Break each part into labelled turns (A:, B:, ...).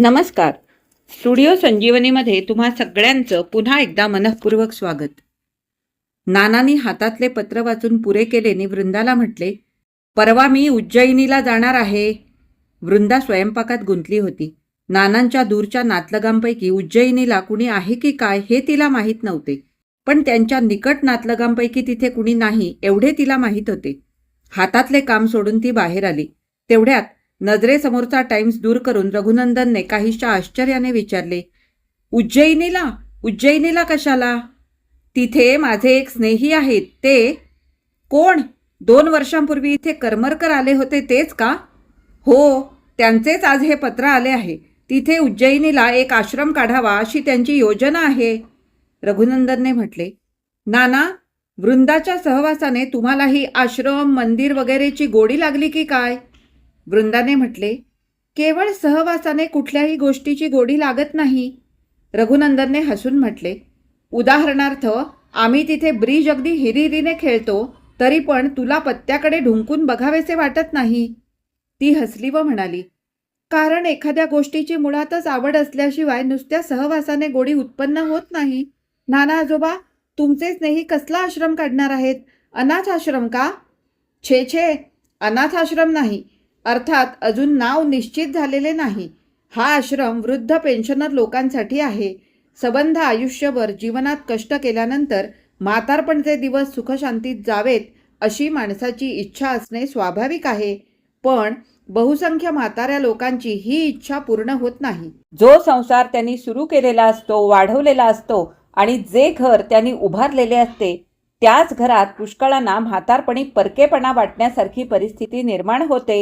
A: नमस्कार. स्टुडिओ संजीवनीमध्ये तुम्हा सगळ्यांचं पुन्हा एकदा मनःपूर्वक स्वागत. नानांनी हातातले पत्र वाचून पुरे केले आणि वृंदाला म्हटले परवा मी उज्जयिनीला जाणार आहे. वृंदा स्वयंपाकात गुंतली होती. नानांच्या दूरच्या नातलगांपैकी उज्जयिनीला कुणी आहे की काय हे तिला माहीत नव्हते. पण त्यांच्या निकट नातलगांपैकी तिथे कुणी नाही एवढे तिला माहीत होते. हातातले काम सोडून ती बाहेर आली. तेवढ्यात नजरेसमोरचा टाइम्स दूर करून रघुनंदनने काहीशा आश्चर्याने विचारले उज्जैनीला उज्जैनीला कशाला? तिथे माझे एक स्नेही आहेत ते कोण? दोन वर्षांपूर्वी इथे करमरकर आले होते तेच का? हो त्यांचेच आज हे पत्र आले आहे. तिथे उज्जैनीला एक आश्रम काढावा अशी त्यांची योजना आहे. रघुनंदनने म्हटले नाना वृंदाच्या सहवासाने तुम्हालाही आश्रम मंदिर वगैरेची गोडी लागली की काय? वृंदाने म्हटले केवळ सहवासाने कुठल्याही गोष्टीची गोडी लागत नाही. रघुनंदनने हसून म्हटले उदाहरणार्थ आम्ही तिथे ब्रिज अगदी हिरिरीने खेळतो तरी पण तुला पत्त्याकडे ढुंकून बघावेसे वाटत नाही. ती हसली व म्हणाली कारण एखाद्या गोष्टीची मुळातच आवड असल्याशिवाय नुसत्या सहवासाने गोडी उत्पन्न होत नाही. नाना आजोबा तुमचे स्नेही कसला आश्रम काढणार आहेत? अनाथ आश्रम का? छे छे अनाथ आश्रम नाही. अर्थात अजून नाव निश्चित झालेले नाही. हा आश्रम वृद्ध पेन्शनर लोकांसाठी आहे. सबंध आयुष्यभर जीवनात कष्ट केल्यानंतर म्हातारपणचे दिवस सुखशांतीत जावेत अशी माणसाची इच्छा असणे स्वाभाविक आहे. पण बहुसंख्य म्हाताऱ्या लोकांची ही इच्छा पूर्ण होत नाही. जो संसार त्यांनी सुरू केलेला असतो वाढवलेला असतो आणि जे घर त्यांनी उभारलेले असते त्याच घरात पुष्कळांना म्हातारपणी परकेपणा वाटण्यासारखी परिस्थिती निर्माण होते.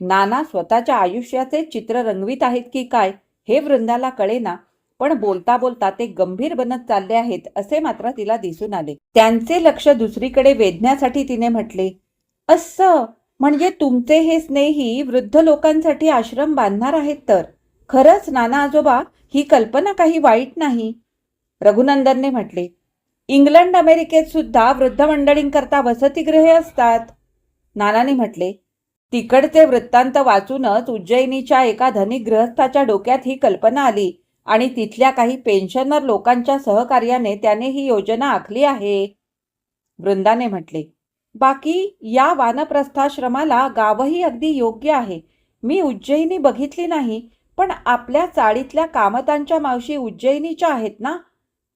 A: नाना स्वतःच्या आयुष्याचे चित्र रंगवीत आहेत की काय हे वृंदाला कळेना पण बोलता बोलता ते गंभीर बनत चालले आहेत असे मात्र तिला दिसून आले. त्यांचे लक्ष दुसरीकडे वेधण्यासाठी तिने म्हटले असं म्हणजे तुमचे हे स्नेही वृद्ध लोकांसाठी आश्रम बांधणार आहेत तर? खरंच नाना आजोबा ही कल्पना काही वाईट नाही. रघुनंदनने म्हटले इंग्लंड अमेरिकेत सुद्धा वृद्ध मंडळींकरता वसतिगृहे असतात. नानाने म्हटले तिकडचे वृत्तांत वाचूनच उज्जैनीच्या एका धनिक गृहस्थाच्या डोक्यात ही कल्पना आली आणि तिथल्या काही पेन्शनर लोकांच्या सहकार्याने त्याने ही योजना आखली आहे. वृंदाने म्हटले बाकी या वानप्रस्थाश्रमाला गावही अगदी योग्य आहे. मी उज्जैनी बघितली नाही पण आपल्या चाळीतल्या कामतांच्या मावशी उज्जैनीच्या आहेत ना?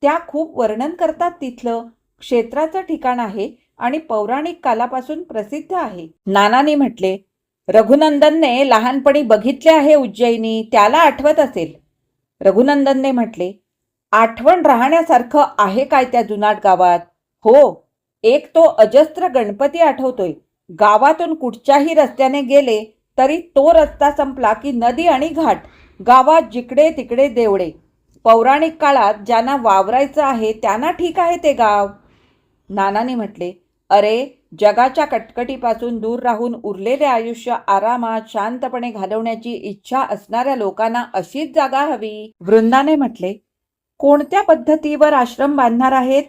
A: त्या खूप वर्णन करतात तिथलं. क्षेत्राचं ठिकाण आहे. आणि पौराणिक कालापासून प्रसिद्ध आहे. नानाने म्हटले रघुनंदनने लहानपणी बघितले आहे उज्जैनी त्याला आठवत असेल. रघुनंदनने म्हटले आठवण राहण्यासारखं आहे काय त्या जुनाट गावात? हो एक तो अजस्त्र गणपती आठवतोय. गावातून कुठच्याही रस्त्याने गेले तरी तो रस्ता संपला की नदी आणि घाट गावात जिकडे तिकडे देवळे. पौराणिक काळात ज्यांना वावरायचं आहे त्यांना ठीक आहे ते गाव. नानाने म्हटले अरे जगाच्या कटकटीपासून दूर राहून उरलेले आयुष्य आरामात शांतपणे घालवण्याची इच्छा असणाऱ्या लोकांना अशीच जागा हवी. वृंदाने म्हटले कोणत्या पद्धतीवर आश्रम बांधणार आहेत?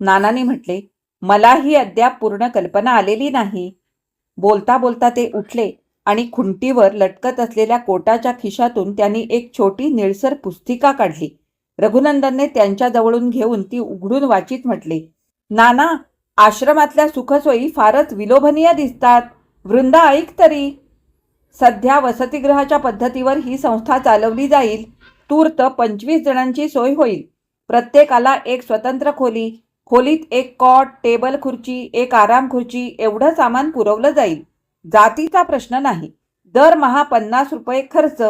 A: नानाने म्हटले मलाही अद्याप पूर्ण कल्पना आलेली नाही. बोलता बोलता ते उठले आणि खुंटीवर लटकत असलेल्या कोटाच्या खिशातून त्यांनी एक छोटी निळसर पुस्तिका काढली. रघुनंदनने त्यांच्या जवळून घेऊन ती उघडून वाचित म्हटले नाना आश्रमातल्या सुखसोयी फारच विलोभनीय दिसतात. वृंदा ऐक तरी. सध्या वसतिगृहाच्या पद्धतीवर ही संस्था चालवली जाईल. तूर्त पंचवीस जणांची सोय होईल. प्रत्येकाला एक स्वतंत्र खोली खोलीत एक कॉट टेबल खुर्ची एक आराम खुर्ची एवढं सामान पुरवलं जाईल. जातीचा प्रश्न नाही. दरमहा पन्नास रुपये खर्च.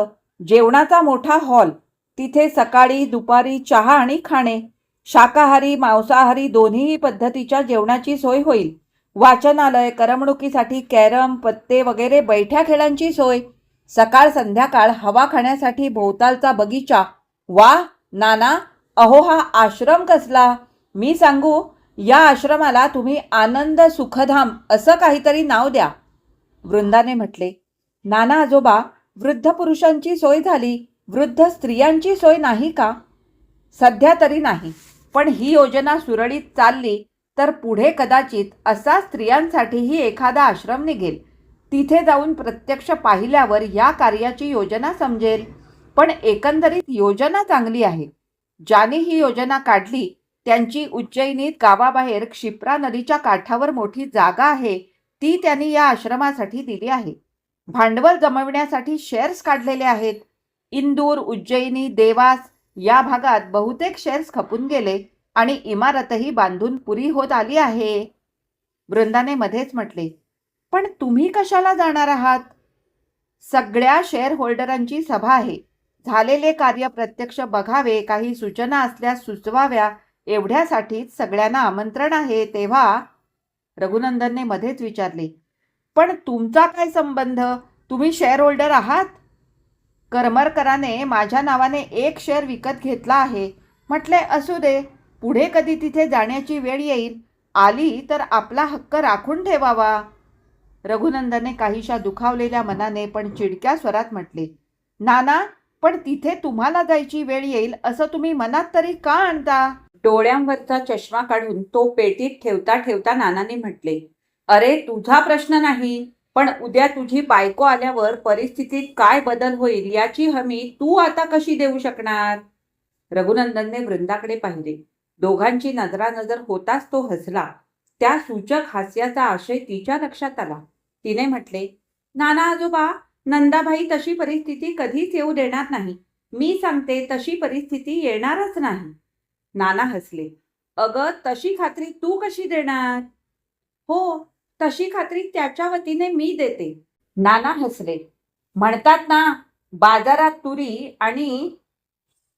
A: जेवणाचा मोठा हॉल. तिथे सकाळी दुपारी चहा आणि खाणे. शाकाहारी मांसाहारी दोन्हीही पद्धतीच्या जेवणाची सोय होईल. वाचनालय करमणुकीसाठी कॅरम पत्ते वगैरे बैठ्या खेळांची सोय. सकाळ संध्याकाळ हवा खाण्यासाठी भोवतालचा बगीचा. वा नाना अहो हा आश्रम कसला? मी सांगू या आश्रमाला तुम्ही आनंद सुखधाम असं काहीतरी नाव द्या. वृंदाने म्हटले नाना आजोबा वृद्ध पुरुषांची सोय झाली. वृद्ध स्त्रियांची सोय नाही का? सध्या तरी नाही. पण ही योजना सुरळीत चालली तर पुढे कदाचित असा स्त्रियांसाठीही एखादा आश्रम निघेल. तिथे जाऊन प्रत्यक्ष पाहिल्यावर या कार्याची योजना समजेल. पण एकंदरीत योजना चांगली आहे. ज्याने ही योजना काढली त्यांची उज्जैनीत गावाबाहेर क्षिप्रा नदीच्या काठावर मोठी जागा आहे ती त्यांनी या आश्रमासाठी दिली आहे. भांडवल जमविण्यासाठी शेअर्स काढलेले आहेत. इंदूर उज्जैनी देवास या भागात बहुतेक शेअर्स खपून गेले आणि इमारतही बांधून पुरी होत आली आहे. वृंदाने मध्येच म्हटले पण तुम्ही कशाला जाणार आहात? सगळ्या शेअर होल्डरांची सभा आहे. झालेले कार्य प्रत्यक्ष बघावे काही सूचना असल्यास सुचवाव्या. एवढ्यासाठीच सगळ्यांना आमंत्रण आहे. तेव्हा रघुनंदनने मध्येच विचारले पण तुमचा काय संबंध? तुम्ही शेअर होल्डर आहात? करमरकराने माझ्या नावाने एक शेअर विकत घेतला आहे. म्हटले असू दे पुढे कधी तिथे जाण्याची वेळ येईल आली तर आपला हक्क राखून ठेवावा. रघुनंदने काहीशा दुखावलेल्या मनाने पण चिडक्या स्वरात म्हटले नाना पण तिथे तुम्हाला जायची वेळ येईल असं तुम्ही मनात तरी का आणता? डोळ्यांवरचा चष्मा काढून तो पेटीत ठेवता ठेवता नानाने म्हटले अरे तुझा प्रश्न नाही. पण उद्या तुझी बायको आल्यावर परिस्थितीत काय बदल होईल याची हमी तू आता कशी देऊ शकणार? रघुनंदनने वृंदाकडे पाहिले. दोघांची नजरानजर होताच तो हसला. त्या सूचक हास्याचा आशय तिच्या लक्षात आला. तिने म्हटले नाना आजोबा नंदाबाई तशी परिस्थिती कधीच येऊ देणार नाही. मी सांगते तशी परिस्थिती येणारच नाही. नाना हसले. अगं तशी खात्री तू कशी देणार? हो तशी खात्री त्याच्या वतीने मी देते? नाना हसले. म्हणतात ना बाजारात तुरी आणि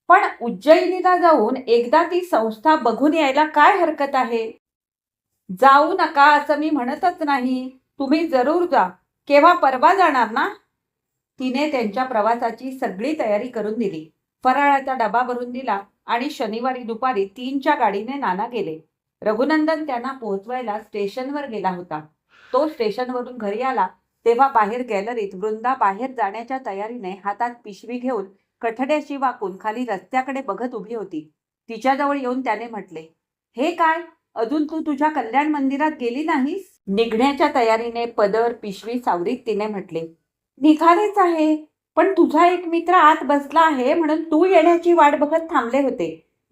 A: पण उज्जैनीला जाऊन एकदा ती संस्था बघून यायला काय हरकत आहे? जाऊ नका असं मी म्हणतच नाही. तुम्ही जरूर जा. केव्हा परवा जाणार ना? तिने त्यांच्या प्रवासाची सगळी तयारी करून दिली. फराळाचा डबा भरून दिला आणि शनिवारी दुपारी तीनच्या गाडीने नाना गेले. रघुनंदन त्यांना पोहोचवायला स्टेशनवर गेला होता. तो स्टेशनवरून घरी आला तेव्हा बाहेर गॅलरीत वृंदा बाहेर जाण्याच्या तयारीने हातात पिशवी घेऊन कठड्याशी वाकून खाली रस्त्याकडे बघत उभी होती. तिच्याजवळ येऊन त्याने म्हटले हे काय? अजून तू तुझ्या कल्याण मंदिरात गेली नाहीस? निघण्याच्या तयारीने पदर पिशवी सावरीत तिने म्हटले निघालेच आहे पण तुझा एक मित्र आत बसला आहे म्हणून तू येण्याची वाट बघत थांबले होते.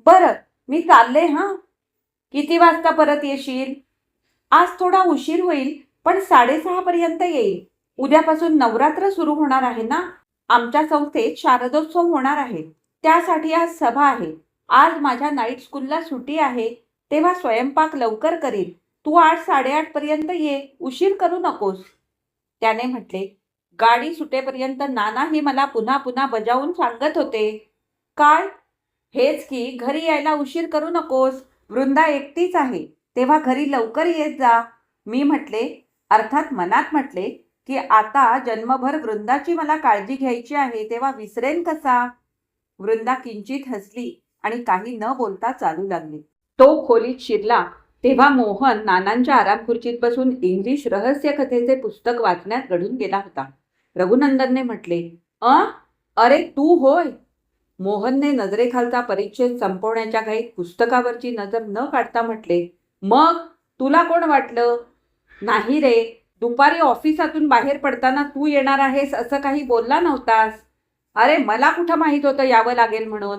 A: बरं मी चालले हा? किती वाजता परत येशील? आज थोडा उशीर होईल पण साडेसहापर्यंत येईल. उद्यापासून नवरात्र सुरू होणार आहे ना? आमच्या संस्थेत शारदोत्सव होणार आहे. त्यासाठी आज सभा आहे. आज माझ्या नाईट स्कूलला सुटी आहे. तेव्हा स्वयंपाक लवकर करील तू आठ साडेआठ पर्यंत ये. उशीर करू नकोस. त्याने म्हटले गाडी सुटेपर्यंत नानाही मला पुन्हा पुन्हा बजावून सांगत होते. काय? हेच की घरी यायला उशीर करू नकोस. वृंदा एकटीच आहे. तेव्हा घरी लवकर येत जा. मी म्हटले अर्थात मनात म्हटले की आता जन्मभर वृंदाची मला काळजी घ्यायची आहे तेव्हा विसरेन कसा? वृंदा किंचित हसली आणि काही न बोलता चालू लागली. तो खोलीत शिरला तेव्हा मोहन नानांच्या आराम खुर्चीत बसून इंग्लिश रहस्य कथेचे पुस्तक वाचण्यात घडून गेला होता. रघुनंदनने म्हटले अ? अरे तू होय? मोहनने नजरेखालचा परिच्छेद संपवण्याच्या घाईत पुस्तकावरची नजर न काढता म्हटले मग? तुला कोण वाटलं? नाही रे दुपारी ऑफिसातून बाहेर पडताना तू येणार आहेस असं काही बोलला नव्हतास? अरे मला कुठं माहीत होतं यावं लागेल म्हणून?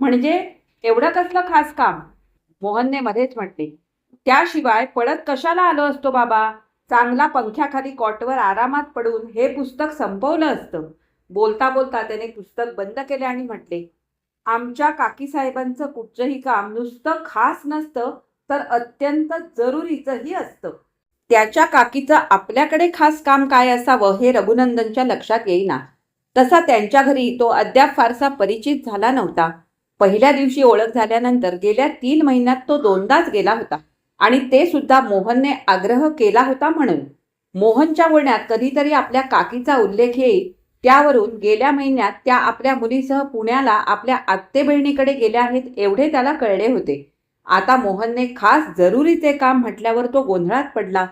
A: म्हणजे एवढं कसलं खास काम? मोहनने मध्येच म्हटले. त्याशिवाय पळत कशाला आलो असतो बाबा? चांगला पंख्याखाली कॉटवर आरामात पडून हे पुस्तक संपवलं असतं. बोलता बोलता त्याने पुस्तक बंद केले आणि म्हटले आमच्या काकीसाहेबांचं कुठचंही काम नुसतं खास नसतं तर अत्यंत जरुरीचंही असतं. त्याच्या काकीचं आपल्याकडे खास काम काय असावं हे रघुनंदनच्या लक्षात येईना. तसा त्यांच्या घरी तो अद्याप फारसा परिचित झाला नव्हता. पहिल्या दिवशी ओळख झाल्यानंतर गेल्या तीन महिन्यात तो दोनदाच गेला होता आणि ते सुद्धा मोहनने आग्रह केला होता म्हणून. मोहनच्या बोलण्यात कधीतरी आपल्या काकीचा उल्लेख येईल. त्यावरून गेल्या महिन्यात त्या आपल्या मुलीसह पुण्याला आपल्या आत्ते बहिणीकडे गेल्या आहेत एवढे त्याला कळले होते. आता मोहनने खास जरुरीचे काम म्हटल्यावर तो गोंधळात पडला.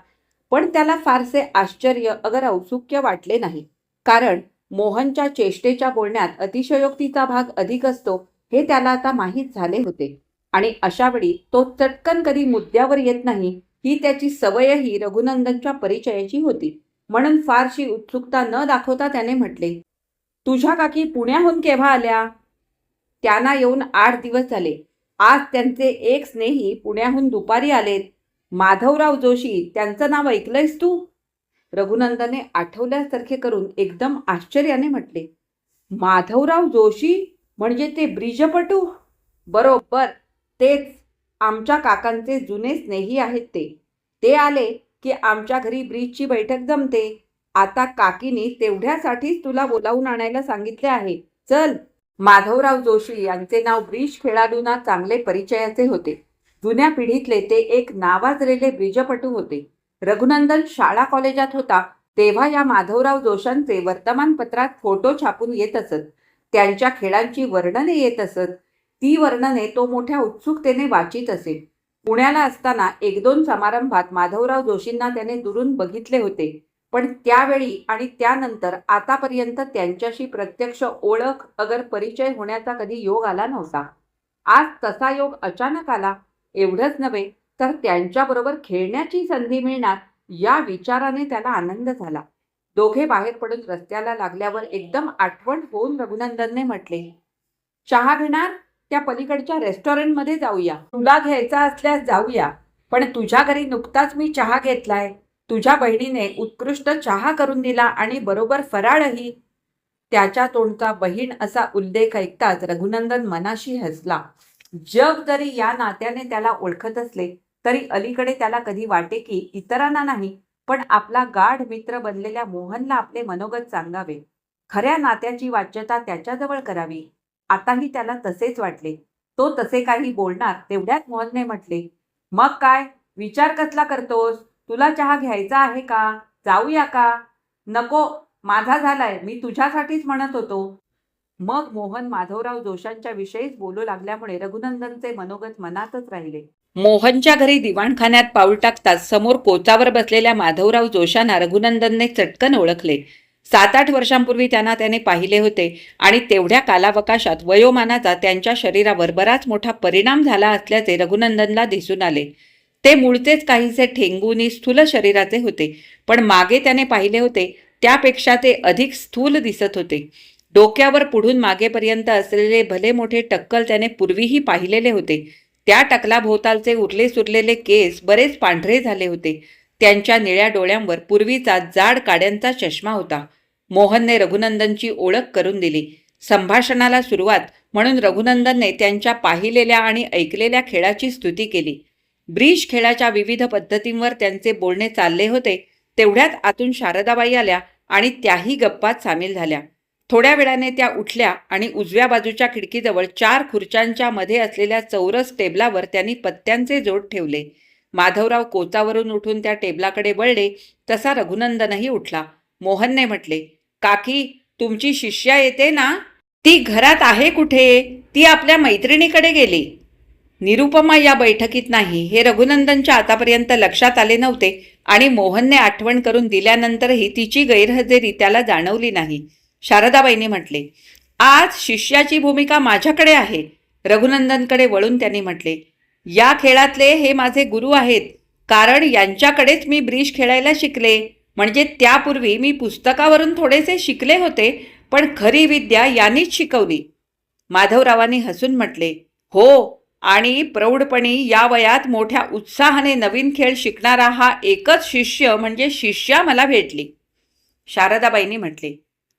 A: पण त्याला फारसे आश्चर्य अगर औत्सुक्य वाटले नाही. कारण मोहनच्या चेष्टेच्या बोलण्यात अतिशयोक्तीचा भाग अधिक असतो हे त्याला आता माहीत झाले होते. आणि अशावेळी तो चटकन कधी मुद्द्यावर येत नाही ही त्याची सवयही रघुनंदनच्या परिचयाची होती. म्हणून फारशी उत्सुकता न दाखवता त्याने म्हटले तुझ्या काकी पुण्याहून केव्हा आल्या? त्यांना येऊन आठ दिवस झाले. आज त्यांचे एक स्नेही पुण्याहून दुपारी आलेत. माधवराव जोशी त्यांचं नाव ऐकलंयस तू? रघुनंदने आठवल्यासारखे करून एकदम आश्चर्याने म्हटले माधवराव जोशी? म्हणजे ते ब्रिजपटू? बरोबर तेच. आमच्या काकांचे जुने स्नेही आहेत ते. ते आले की आमच्या घरी ब्रिजची बैठक जमते. आता काकीनी तेवढ्यासाठीच तुला बोलावून आणायला सांगितले आहे. चल. माधवराव जोशी यांचे नाव ब्रिज खेळाडूंना चांगले परिचयाचे होते. जुन्या पिढीतले ते एक नावाजलेले ब्रिजपटू होते. रघुनंदन शाळा कॉलेजात होता तेव्हा या माधवराव जोशांचे वर्तमानपत्रात फोटो छापून येत असत. त्यांच्या खेळांची वर्णने येत असत. ती वर्णने तो मोठ्या उत्सुकतेने वाचित असे. पुण्याला असताना एक दोन समारंभात माधवराव जोशींना त्याने दुरून बघितले होते. पण त्यावेळी आणि त्यानंतर आतापर्यंत त्यांच्याशी प्रत्यक्ष ओळख अगर परिचय होण्याचा कधी योग आला नव्हता. आज तसा योग अचानक आला एवढंच नव्हे तर त्यांच्याबरोबर खेळण्याची संधी मिळणार या विचाराने त्याला आनंद झाला. दोघे बाहेर पडून रस्त्याला लागल्यावर एकदम आठवण होऊन रघुनंदनने म्हटले चहा घेणार? त्या पलीकडच्या रेस्टॉरंटमध्ये जाऊया. तुला घ्यायचा असल्यास जाऊया. पण तुझ्या घरी नुकताच मी चहा घेतलाय. तुझ्या बहिणीने उत्कृष्ट चहा करून दिला आणि बरोबर फराळही. त्याच्या तोंडचा बहीण असा उल्लेख ऐकताच रघुनंदन मनाशी हसला. जग जरी या नात्याने त्याला ओळखत असले तरी अलीकडे त्याला कधी वाटे की इतरांना नाही पण आपला गाढ मित्र बनलेल्या मोहनला आपले मनोगत सांगावे. खऱ्या नात्याची वाच्यता त्याच्याजवळ करावी. आताही त्याला तसेच वाटले. तो तसे काही बोलणार तेवढ्यात मोहनने म्हटले मग काय? विचार कसला करतोस? तुला चहा घ्यायचा आहे का? जाऊया का? नको माझा झालाय. मी तुझ्यासाठीच म्हणत होतो. मग मोहन माधवराव जोशांच्या विषयीच बोलू लागल्यामुळे रघुनंदनचे मनोगत मनातच राहिले. मोहनच्या घरी दिवाणखान्यात पाऊल टाकताच समोर कोचावर बसलेल्या माधवराव जोशांना रघुनंदनने चटकन ओळखले. सात आठ वर्षांपूर्वी त्यांना त्याने पाहिले होते आणि तेवढ्या कालावकाशात वयोमानाचा त्यांच्या शरीरावर बराच मोठा परिणाम झाला असल्याचे रघुनंदनला दिसून आले. ते मूळचेच काहीसे ठेंगुनी स्थूल शरीराचे होते पण मागे त्याने पाहिले होते त्यापेक्षा ते अधिक स्थूल दिसत होते. डोक्यावर पुढून मागेपर्यंत असलेले भले मोठे टक्कल त्याने पूर्वीही पाहिलेले होते. त्या टकलाभोवतालचे उरले सुरलेले केस बरेच पांढरे झाले होते. त्यांच्या निळ्या डोळ्यांवर पूर्वीचा जाड काड्यांचा चष्मा होता. मोहनने रघुनंदनची ओळख करून दिली. संभाषणाला सुरुवात म्हणून रघुनंदनने त्यांच्या पाहिलेल्या आणि ऐकलेल्या खेळाची स्तुती केली. ब्रिज खेळाच्या विविध पद्धतींवर त्यांचे बोलणे चालले होते तेवढ्यात आतून शारदाबाई आल्या आणि त्याही गप्पात सामील झाल्या. थोड्या वेळाने त्या उठल्या आणि उजव्या बाजूच्या खिडकीजवळ चार खुर्च्यांच्या मध्ये असलेल्या चौरस टेबलावर त्यांनी पत्त्यांचे जोड ठेवले. माधवराव कोचावरून उठून त्या टेबलाकडे वळले. तसा रघुनंदनही उठला. मोहनने म्हटले काकी तुमची शिष्या येते ना? ती घरात आहे कुठे? ती आपल्या मैत्रिणीकडे गेली. निरुपमा या बैठकीत नाही. हे रघुनंदनच्या आतापर्यंत लक्षात आले नव्हते आणि मोहनने आठवण करून दिल्यानंतरही तिची गैरहजेरी त्याला जाणवली नाही. शारदाबाईंनी म्हटले आज शिष्याची भूमिका माझ्याकडे आहे रघुनंदनकडे वळून त्यांनी म्हटले या खेळातले हे माझे गुरु आहेत कारण यांच्याकडेच मी ब्रिज खेळायला शिकले. म्हणजे त्यापूर्वी मी पुस्तकावरून थोडेसे शिकले होते पण खरी विद्या यांनीच शिकवली. माधवरावांनी हसून म्हटले हो आणि प्रौढपणी या वयात मोठ्या उत्साहाने नवीन खेळ शिकणारा हा एकच शिष्य म्हणजे शिष्या मला भेटली. शारदाबाईंनी म्हटले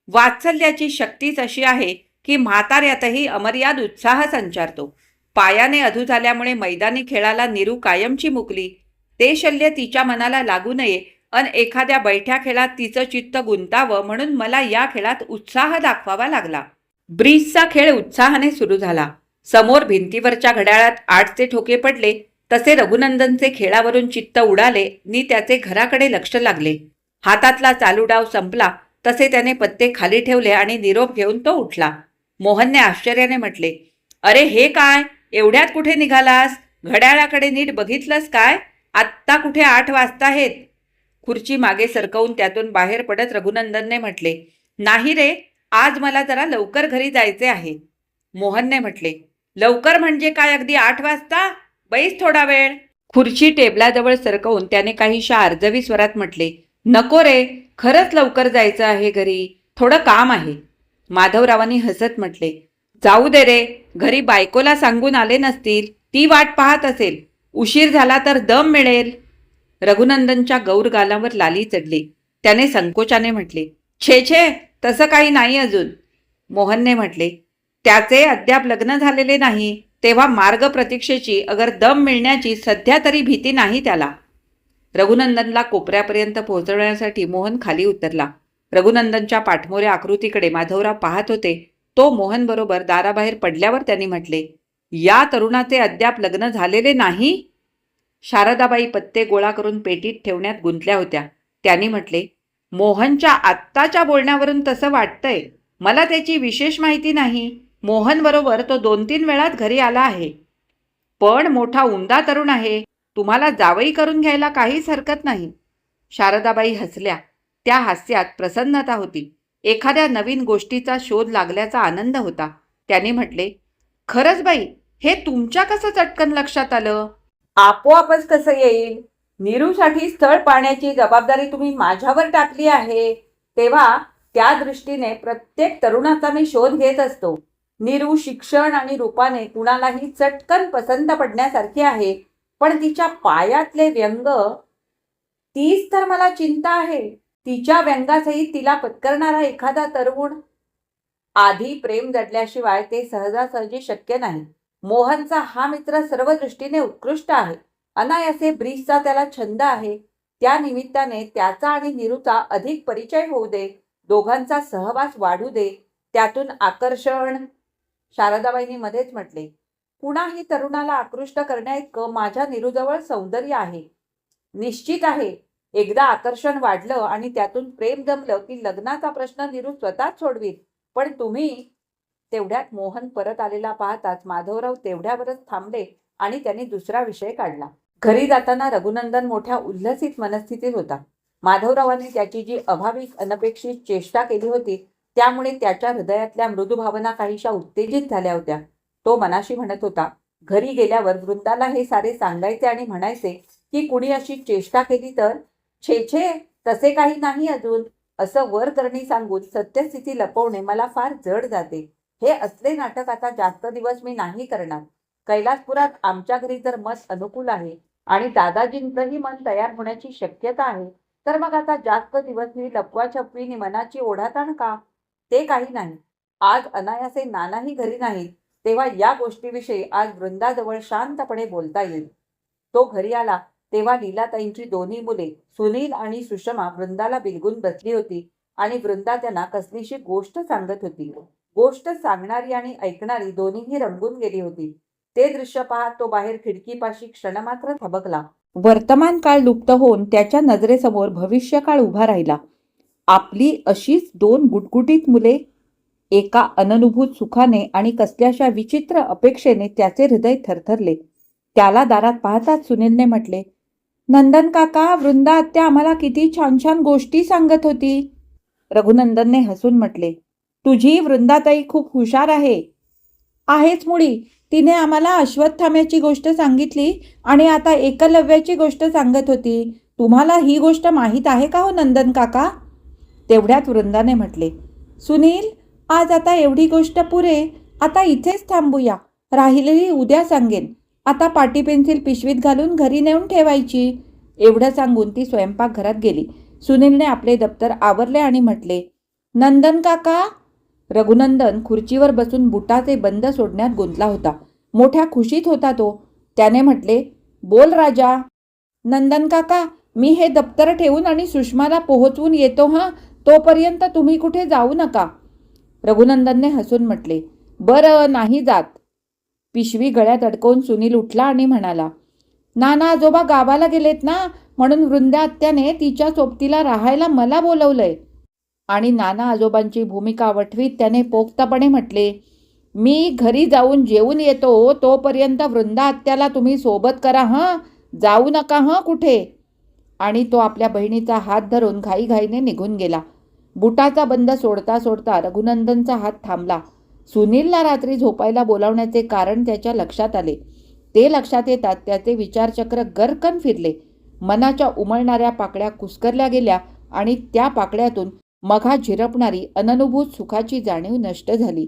A: वात्सल्याची शक्तीच अशी आहे की म्हाताऱ्यातही अमर्याद उत्साह संचारतो. पायाने अधू झाल्यामुळे मैदानी खेळाला निरू कायमची मुकली. ते शल्य तिच्या मनाला लागू नये अन एखाद्या बैठ्या खेळात तिचं चित्त गुंतावं म्हणून मला या खेळात उत्साह दाखवावा लागला. ब्रिजचा खेळ उत्साहाने सुरू झाला. समोर भिंतीवरच्या घड्याळात आठचे ठोके पडले. तसे रघुनंदनचे खेळावरून चित्त उडाले. नि त्याचे घराकडे लक्ष लागले. हातातला चालू डाव संपला. तसे त्याने पत्ते खाली ठेवले आणि निरोप घेऊन तो उठला. मोहनने आश्चर्याने म्हटले अरे हे काय? एवढ्यात कुठे निघालास? घड्याळाकडे नीट बघितलंस काय? आत्ता कुठे आठ वाजता आहेत? खुर्ची मागे सरकवून त्यातून बाहेर पडत रघुनंदनने म्हटले नाही रे आज मला जरा लवकर घरी जायचे आहे. मोहनने म्हटले लवकर म्हणजे काय? अगदी आठ वाजता? बैस थोडा वेळ. खुर्ची टेबलाजवळ सरकवून त्याने काहीशा अर्जवी स्वरात म्हटले नको रे खरंच लवकर जायचं आहे घरी? थोडं काम आहे. माधवरावांनी हसत म्हटले जाऊ दे रे घरी बायकोला सांगून आले नसतील ती वाट पाहत असेल. उशीर झाला तर दम मिळेल. रघुनंदनच्या गौरगालावर लाली चढली. त्याने संकोचाने म्हटले छे छे तसं काही नाही अजून. मोहनने म्हटले त्याचे अद्याप लग्न झालेले नाही तेव्हा मार्ग प्रतीक्षेची अगर दम मिळण्याची सध्या तरी भीती नाही त्याला. रघुनंदनला कोपऱ्यापर्यंत पोहोचवण्यासाठी मोहन खाली उतरला. रघुनंदनच्या पाठमोऱ्या आकृतीकडे माधवराव पाहत होते. तो मोहन बरोबर दाराबाहेर पडल्यावर त्यांनी म्हटले या तरुणाचे अद्याप लग्न झालेले नाही? शारदाबाई पत्ते गोळा करून पेटीत ठेवण्यात गुंतल्या होत्या. त्यांनी म्हटले मोहनच्या आत्ताच्या बोलण्यावरून तसं वाटतंय. मला त्याची विशेष माहिती नाही. मोहन बरोबर तो दोन तीन वेळात घरी आला आहे. पण मोठा उमदा तरुण आहे. तुम्हाला जावई करून घ्यायला काहीच हरकत नाही. शारदाबाई हसल्या. त्या हास्यात प्रसन्नता होती. एखाद्या नवीन गोष्टीचा शोध लागल्याचा आनंद होता. त्याने म्हटले खरंच बाई हे तुमच्या कसं चटकन लक्षात आलं? आपोआपच कसं येईल? नीरूसाठी स्थळ पाहण्याची जबाबदारी तुम्ही माझ्यावर टाकली आहे. तेव्हा त्या दृष्टीने प्रत्येक तरुणाचा मी शोध घेत असतो. नीरू शिक्षण आणि रूपाने कुणालाही चटकन पसंत पडण्यासारखी आहे. पण तिच्या पायातले व्यंग तीच तर मला चिंता आहे. तिच्या व्यंगासही तिला पत्करणारा एखादा तरुण. आधी प्रेम जडल्याशिवाय ते सहजासहजी शक्य नाही. मोहनचा हा मित्र सर्व दृष्टीने उत्कृष्ट आहे. अनायासे ब्रिजचा त्याला छंद आहे. त्या निमित्ताने त्याचा आणि नीरूचा अधिक परिचय होऊ दे. दोघांचा सहवास वाढू दे. त्यातून आकर्षण. शारदाबाईंनी मध्येच म्हटले कुणाही तरुणाला आकृष्ट करण्याइतकं माझ्या निरूजवळ सौंदर्य आहे. निश्चित आहे. एकदा आकर्षण वाढलं आणि त्यातून प्रेम जमलं की लग्नाचा प्रश्न निरू स्वतःच सोडवीत पण तुम्ही तेवढ्यात मोहन परत आलेला पाहताच माधवराव तेवढ्यावरच थांबले आणि त्यांनी दुसरा विषय काढला. घरी जाताना रघुनंदन मोठ्या उल्हसित मनस्थितीत होता. माधवरावांनी त्याची जी अभाविक अनपेक्षित चेष्टा केली होती त्यामुळे त्याच्या हृदयातल्या मृदू भावना काहीशा उत्तेजित झाल्या होत्या. तो मनाशी म्हणत होता घरी गेल्यावर वृंदाला हे सारे सांगायचे आणि म्हणायचे की कुणी अशी चेष्टा केली तर? छे छे तसे काही नाही अजून. असं वर करणी सांगून सत्यस्थिती लपवणे मला फार जड जाते. हे असले नाटक आता जास्त दिवस मी नाही करणार. कैलासपुरात आमच्या घरी जर मत अनुकूल आहे आणि दादाजींचंही मन तयार होण्याची शक्यता आहे तर मग आता जास्त दिवस मी लपवाछपवीने मनाची ओढाताण का? ते काही नाही. आज अनायासे नानाही घरी नाहीत. तेव्हा या गोष्टीविषयी आज वृंदाजवळ शांतपणे बोलता येईल. तो घरी आला तेव्हा लीलाताईंची दोन्ही मुले सुनील आणि सुषमा वृंदाला बिलगून बसली होती आणि वृंदा त्यांना कसलीशी गोष्ट सांगत होती. गोष्ट सांगणारी आणि ऐकणारी दोन्हीही रंगून गेली होती. ते दृश्य पाहत तो बाहेर खिडकीपाशी क्षणमात्र थबकला. वर्तमान काळ लुप्त होऊन त्याच्या नजरेसमोर भविष्यकाळ उभा राहिला. आपली अशीच दोन गुटगुटीत मुले एका अननुभूत सुखाने आणि कसल्याशा विचित्र अपेक्षेने त्याचे हृदय थरथरले. त्याला दारात पाहताच सुनीलने म्हटले नंदन काका वृंदा आत्या आम्हाला किती छान छान गोष्टी सांगत होती. रघुनंदनने हसून म्हटले तुझी वृंदाताई खूप हुशार आहे. आहेच मुळी तिने आम्हाला अश्वत्थाम्याची गोष्ट सांगितली आणि आता एकलव्याची गोष्ट सांगत होती. तुम्हाला ही गोष्ट माहीत आहे का हो नंदन काका? तेवढ्यात वृंदाने म्हटले सुनील आज आता एवढी गोष्ट पुरे आता इथेच थांबूया. राहिलेली उद्या सांगेन. आता पाटी पेन्सिल पिशवीत घालून घरी नेऊन ठेवायची. एवढं सांगून ती स्वयंपाकघरात गेली. सुनीलने आपले दप्तर आवरले आणि म्हटले नंदन काका. रघुनंदन खुर्चीवर बसून बुटाचे बंद सोडण्यात गुंतला होता. मोठ्या खुशीत होता तो. त्याने म्हटले बोल राजा. नंदन काका मी हे दप्तर ठेवून आणि सुषमाला पोहोचवून येतो हां? तोपर्यंत तुम्ही कुठे जाऊ नका. रघुनंदनने हसून म्हटले बरं नाही जात. पिशवी गळ्यात अडकवून सुनील उठला आणि म्हणाला नाना आजोबा गावाला गेलेत ना म्हणून वृंदा आत्याने तिच्या सोबतीला राहायला मला बोलवलंय. आणि नाना आजोबांची भूमिका वठवीत त्याने पोक्तपणे म्हटले मी घरी जाऊन जेवून येतो तोपर्यंत वृंदा आत्याला तुम्ही सोबत करा हं? जाऊ नका हं कुठे? आणि तो आपल्या बहिणीचा हात धरून घाईघाईने निघून गेला. बुटाचा बंद सोडता सोडता रघुनंदनचा हात थांबला. सुनीलला रात्री झोपायला बोलावण्याचे कारण त्याच्या लक्षात आले. ते लक्षात येतात त्याचे विचारचक्र गरकन फिरले. मनाच्या उमळणाऱ्या पाकळ्या कुस्करल्या गेल्या आणि त्या पाकळ्यातून मघा झिरपणारी अननुभूत सुखाची जाणीव नष्ट झाली.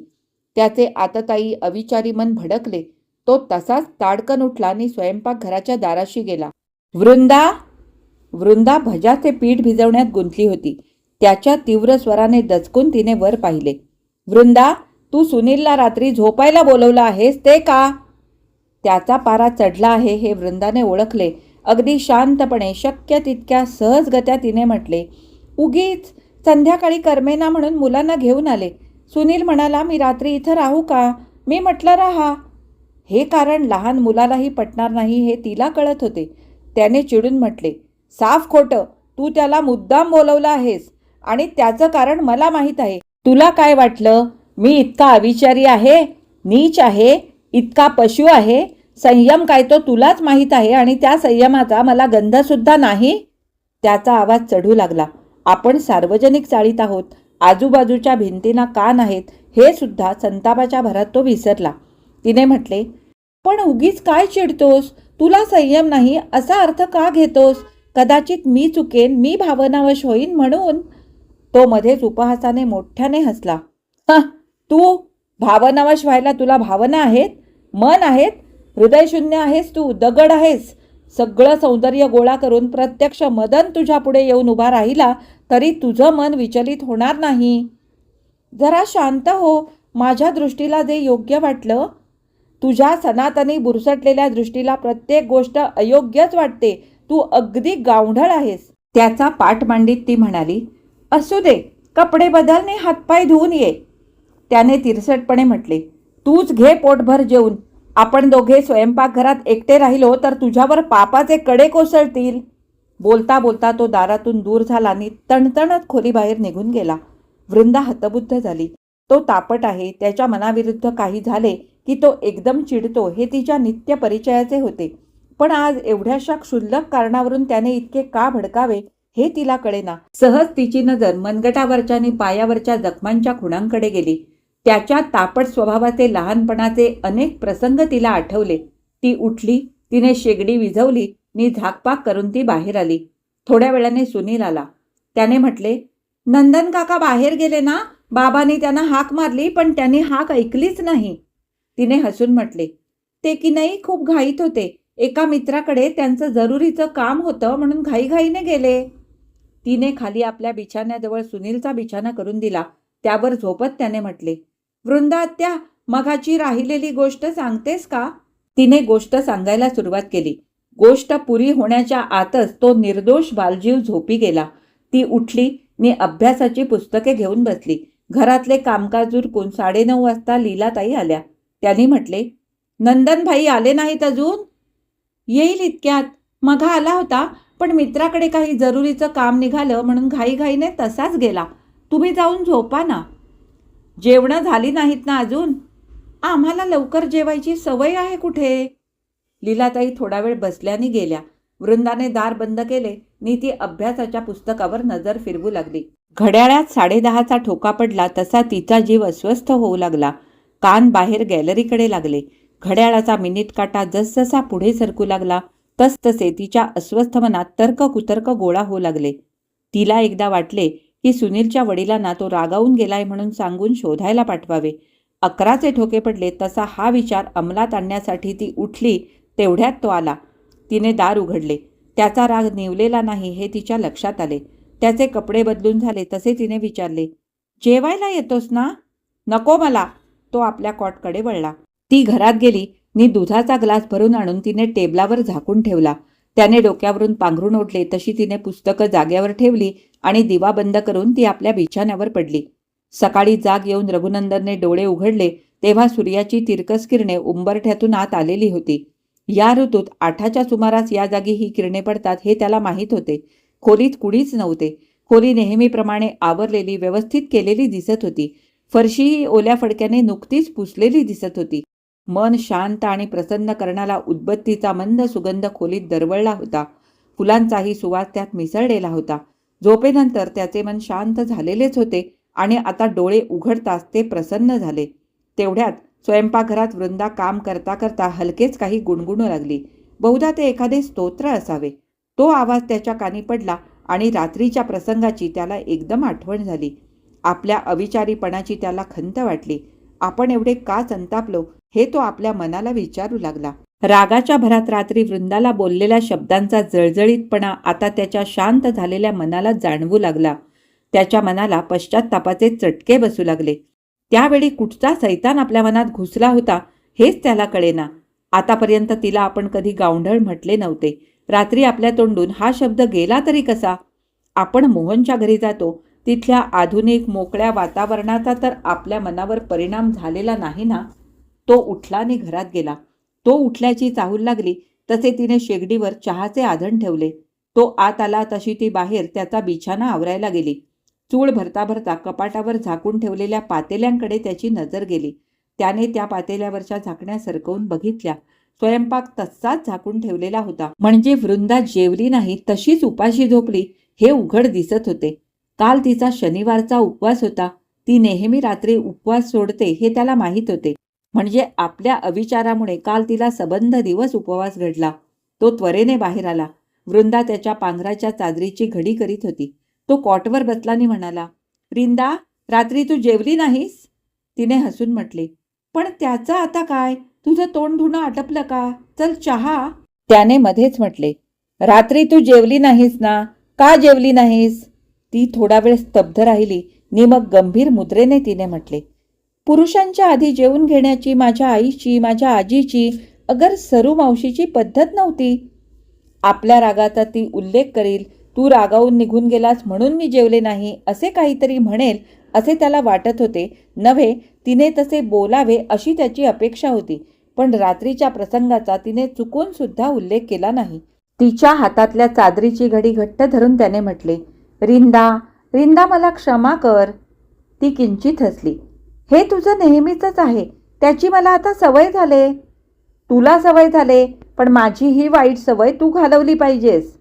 A: त्याचे आतताई अविचारी मन भडकले. तो तसाच ताडकन उठला आणि स्वयंपाकघराच्या दाराशी गेला. वृंदा? वृंदा भजाचे पीठ भिजवण्यात गुंतली होती. त्याच्या तीव्र स्वराने दचकून तिने वर पाहिले. वृंदा तू सुनीलला रात्री झोपायला बोलवलं आहेस ते का? त्याचा पारा चढला आहे हे वृंदाने ओळखले. अगदी शांतपणे शक्य तितक्या सहजगत्या तिने म्हटले. उगीच संध्याकाळी करमेना म्हणून मुलांना घेऊन आले. सुनील म्हणाला मी रात्री इथं राहू का? मी म्हटलं राहा. हे कारण लहान मुलालाही पटणार नाही हे तिला कळत होते. त्याने चिडून म्हटले साफ खोटं तू त्याला मुद्दाम बोलवलं आहेस. आणि त्याचं कारण मला माहीत आहे. तुला काय वाटलं? मी इतका अविचारी आहे नीच आहे इतका पशु आहे. संयम काय तो तुलाच माहीत आहे आणि त्या संयमाचा मला गंधसुद्धा नाही? त्याचा आवाज चढू लागला. आपण सार्वजनिक चाळीत आहोत. आजूबाजूच्या भिंतींना कान आहेत हे सुद्धा संतापाच्या भरात तो विसरला. तिने म्हटले पण उगीच काय चिडतोस? तुला संयम नाही असा अर्थ का घेतोस? कदाचित मी चुकेन मी भावनावश होईन म्हणून. तो मध्येच उपहासाने मोठ्याने हसला. "हं, तू भावनावश व्हायला तुला भावना आहेत? मन आहेत? हृदयशून्य आहेस तू? दगड आहेस? सगळं सौंदर्य गोळा करून प्रत्यक्ष मदन तुझ्या पुढे येऊन उभा राहिला तरी तुझं मन विचलित होणार नाही. जरा शांत हो. माझ्या दृष्टीला जे योग्य वाटलं तुझ्या सनातनी बुरसटलेल्या दृष्टीला प्रत्येक गोष्ट अयोग्यच वाटते. तू अगदी गावढळ आहेस. त्याचा पाठ मांडीत ती म्हणाली असू दे कपडे बदलणे हातपाय धुवून ये. त्याने तिरसटपणे म्हटले तूच घे पोटभर जेवून. आपण दोघे स्वयंपाकघरात एकटे राहिलो तर तुझ्यावर पापाचे कडे कोसळतील. बोलता बोलता तो दारातून दूर झाला आणि तणतणत खोलीबाहेर निघून गेला. वृंदा हतबुद्ध झाली. तो तापट आहे त्याच्या मनाविरुद्ध काही झाले की तो एकदम चिडतो हे तिच्या नित्य परिचयाचे होते. पण आज एवढ्याशा क्षुल्लक कारणावरून त्याने इतके का भडकावे? हे तिला कळेना. सहज तिची नजर मनगटावरच्या आणि पायावरच्या जखमांच्या खुणांकडे गेली. त्याच्या तापट स्वभावाचे लहानपणाचे अनेक प्रसंग तिला आठवले. ती उठली तिने शेगडी विझवली मी झाकपाक करून ती बाहेर आली. थोड्या वेळाने सुनील आला. त्याने म्हटले नंदन काका बाहेर गेले ना? बाबांनी त्यांना हाक मारली पण त्यांनी हाक ऐकलीच नाही. तिने हसून म्हटले ते की नाही खूप घाईत होते. एका मित्राकडे त्यांचं जरुरीचं काम होतं म्हणून घाईघाईने गेले. तिने खाली आपल्या बिछाण्याजवळ सुनीलचा बिछाना करून दिला. त्यावर झोपत त्याने म्हटले वृंदात्या मघाची राहिलेली गोष्ट सांगतेस का? तिने गोष्ट सांगायला सुरुवात केली. गोष्ट पुरी होण्याच्या आतच तो निर्दोष बालजीव झोपी गेला. ती उठली मी अभ्यासाची पुस्तके घेऊन बसली. घरातले कामकाज उरकून साडेनऊ वाजता लीलाताई आल्या. त्यांनी म्हटले नंदनभाई आले नाहीत अजून? येईल इतक्यात. मघा आला होता. पण मित्राकडे काही जरुरीचं काम निघालं म्हणून घाईघाईने तसाच गेला. तुम्ही जाऊन झोपा ना. जेवणं झाली नाहीत ना अजून? आम्हाला लवकर जेवायची सवय आहे कुठे? लीलाताई थोडा वेळ बसल्याने गेल्या. वृंदाने दार बंद केले. नी ती अभ्यासाच्या पुस्तकावर नजर फिरवू लागली. घड्याळात साडेदहाचा ठोका पडला तसा तिचा जीव अस्वस्थ होऊ लागला. कान बाहेर गॅलरीकडे लागले. घड्याळाचा मिनिट काटा जसजसा पुढे सरकू लागला तसतसे तिच्या अस्वस्थ मनात तर्क कुतर्क गोळा होऊ लागले. तिला एकदा वाटले की सुनीलच्या वडिलांना तो रागावून गेलाय म्हणून सांगून शोधायला पाठवावे. अकराचे ठोके पडले तसा हा विचार अंमलात आणण्यासाठी ती उठली तेवढ्यात तो आला. तिने दार उघडले. त्याचा राग निवलेला नाही हे तिच्या लक्षात आले. त्याचे कपडे बदलून झाले तसे तिने विचारले जेवायला येतोस ना? नको मला. तो आपल्या कॉटकडे वळला. ती घरात गेली. नी दुधाचा ग्लास भरून आणून तिने टेबलावर झाकून ठेवला. त्याने डोक्यावरून पांघरून ओढले तशी तिने पुस्तकं जाग्यावर ठेवली आणि दिवा बंद करून ती आपल्या बिछाण्यावर पडली. सकाळी जाग येऊन रघुनंदनने डोळे उघडले तेव्हा सूर्याची तिरकस किरणे उंबरठ्यातून आत आलेली होती. या ऋतूत आठाच्या सुमारास या जागी ही किरणे पडतात हे त्याला माहीत होते. खोलीत कुणीच नव्हते. खोली नेहमीप्रमाणे आवरलेली व्यवस्थित केलेली दिसत होती. फरशीही ओल्या फडक्याने नुकतीच पुसलेली दिसत होती. मन शांत आणि प्रसन्न करणारा उदबत्तीचा मंद सुगंध खोलीत दरवळला होता. फुलांचाही सुवास त्यात मिसळलेला होता. झोपेनंतर त्याचे मन शांत झालेलेच होते आणि आता डोळे उघडताच ते प्रसन्न झाले. तेवढ्यात स्वयंपाकघरात वृंदा काम करता करता हलकेच काही गुणगुणू लागली. बहुधा ते एखादे स्तोत्र असावे. तो आवाज त्याच्या कानी पडला आणि रात्रीच्या प्रसंगाची त्याला एकदम आठवण झाली. आपल्या अविचारीपणाची त्याला खंत वाटली. आपण एवढे का संतापलो? हे तो आपल्या मनाला विचारू लागला. रागाच्या भरात रात्री वृंदाला बोललेल्या शब्दांचा जळजळीतपणा आता त्याच्या शांत झालेल्या मनाला जाणवू लागला. त्याच्या मनाला पश्चात्तापाचे चटके बसू लागले. त्यावेळी कुठचा सैतान आपल्या मनात घुसला होता हेच त्याला कळेना. आतापर्यंत तिला आपण कधी गावंढळ म्हटले नव्हते. रात्री आपल्या तोंडून हा शब्द गेला तरी कसा? आपण मोहनच्या घरी जातो. तिथल्या आधुनिक मोकळ्या वातावरणाचा तर आपल्या मनावर परिणाम झालेला नाही ना? तो उठला आणि घरात गेला. तो उठल्याची चाहूल लागली तसे तिने शेगडीवर चहाचे आधण ठेवले. तो आत आला तशी ती बाहेर त्याचा बिछाना आवरायला गेली. चूळ भरता भरता कपाटावर झाकून ठेवलेल्या पातेल्यांकडे त्याची नजर गेली. त्याने त्या पातेल्यावरच्या झाकण्या सरकवून बघितल्या. स्वयंपाक तसाच झाकून ठेवलेला होता. म्हणजे वृंदा जेवली नाही तशीच उपाशी झोपली हे उघड दिसत होते. काल तिचा शनिवारचा उपवास होता. ती नेहमी रात्री उपवास सोडते हे त्याला माहीत होते. म्हणजे आपल्या अविचारामुळे काल तिला सबंध दिवस उपवास घडला. तो त्वरेने बाहेर आला. वृंदा त्याच्या पांघराच्या चादरीची घडी करीत होती. तो कॉटवर बसलानी म्हणाला रिंदा रात्री तू जेवली नाहीस? तिने हसून म्हटले पण त्याचं आता काय? तुझं तोंड धुणं आटपलं का? चल चहा. त्याने मध्येच म्हटले रात्री तू जेवली नाहीस ना? का जेवली नाहीस? ती थोडा वेळ स्तब्ध राहिली. नि मग गंभीर मुद्रेने तिने म्हटले पुरुषांच्या आधी जेवून घेण्याची माझ्या आईची माझ्या आजीची अगर सरू मावशीची पद्धत नव्हती. आपल्या रागाचा ती उल्लेख करील तू रागावून निघून गेलास म्हणून मी जेवले नाही असे काहीतरी म्हणेल असे त्याला वाटत होते. नव्हे तिने तसे बोलावे अशी त्याची अपेक्षा होती पण रात्रीच्या प्रसंगाचा तिने चुकून सुद्धा उल्लेख केला नाही. तिच्या हातातल्या चादरीची घडी घट्ट धरून त्याने म्हटले रिंदा रिंदा मला क्षमा कर. ती किंचित हसली. हे तुझं नेहमीचंच आहे. त्याची मला आता सवय झाले. तुला सवय झाले पण माझी ही वाईट सवय तू घालवली पाहिजेस.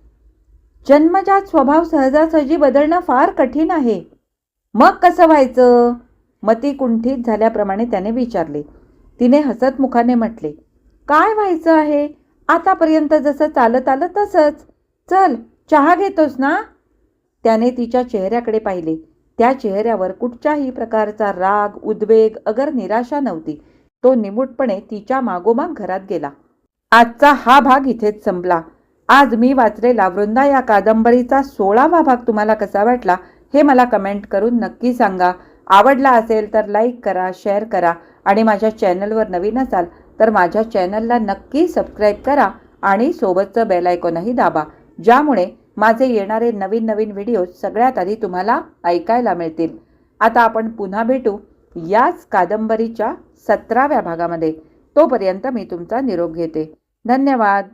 A: जन्मजात स्वभाव सहजासहजी बदलणं फार कठीण आहे. मग कसं व्हायचं? मती कुंठित झाल्याप्रमाणे त्याने विचारले. तिने हसत मुखाने म्हटले काय व्हायचं आहे? आतापर्यंत जसं चालत आलं तसंच. चल चहा घेतोस ना? त्याने तिच्या चेहऱ्याकडे पाहिले. त्या चेहऱ्यावर कुठच्याही प्रकारचा राग उद्वेग अगर निराशा नव्हती. तो निमूटपणे तिच्या मागोमाग घरात गेला. आजचा हा भाग इथेच संपला. आज मी वाचलेला वृंदा या कादंबरीचा सोळावा भाग तुम्हाला कसा वाटला हे मला कमेंट करून नक्की सांगा. आवडला असेल तर लाईक करा शेअर करा आणि माझ्या चॅनलवर नवीन असाल तर माझ्या चॅनलला नक्की सबस्क्राईब करा आणि सोबतचं बेल आयकॉनही दाबा. ज्यामुळे माझे येणारे नवीन नवीन व्हिडिओ सगळ्यात आधी तुम्हाला ऐकायला मिळतील. आता आपण पुन्हा भेटू याच कादंबरीच्या सतराव्या भागामध्ये. तोपर्यंत मी तुमचा निरोप घेते. धन्यवाद.